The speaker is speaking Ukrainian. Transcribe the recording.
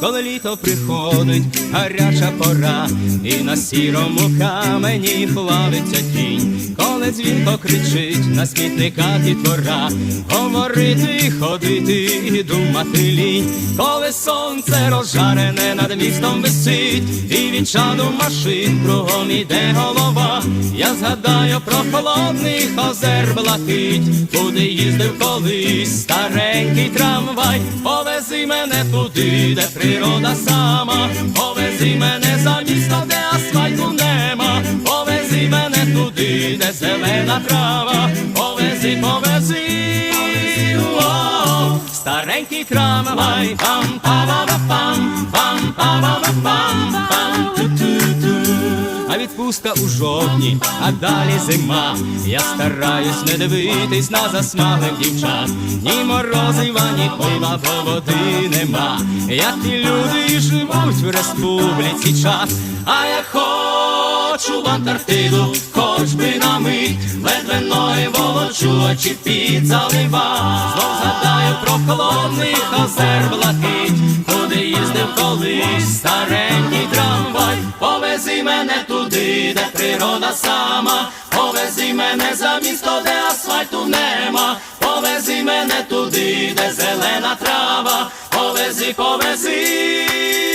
Коли літо приходить, гаряча пора, і на сірому камені плавиться тінь, коли дзвінко кричить на смітниках і двора, говорити, ходити і думати лінь, коли сонце розжарене над містом висить, і від чаду машин кругом іде голова. Я згадаю про холодних озер блакить, куди їздив колись старенький трамвай, повези мене туди, де природа сама, повези мене за місто, зелена трава, повези, повези, о, старенький трамвай, пам пам пам пам пам пам пам. А відпустка у жовтні, а далі зима. Я стараюсь не дивитись на засмаглих дівчат. Ні морозива, ні пива, бо води нема. Як ті люди живуть в республіці час. А я хочу в Антарктиду, хоч би на мить, ледве ноги волочу, очі під залива. Знов згадаю про холодних озер блакить, куди їздив колись старенький трамвай. Повези мене туди, де природа сама, повези мене за місто, де асфальту нема, повези мене туди, де зелена трава, повези, повези.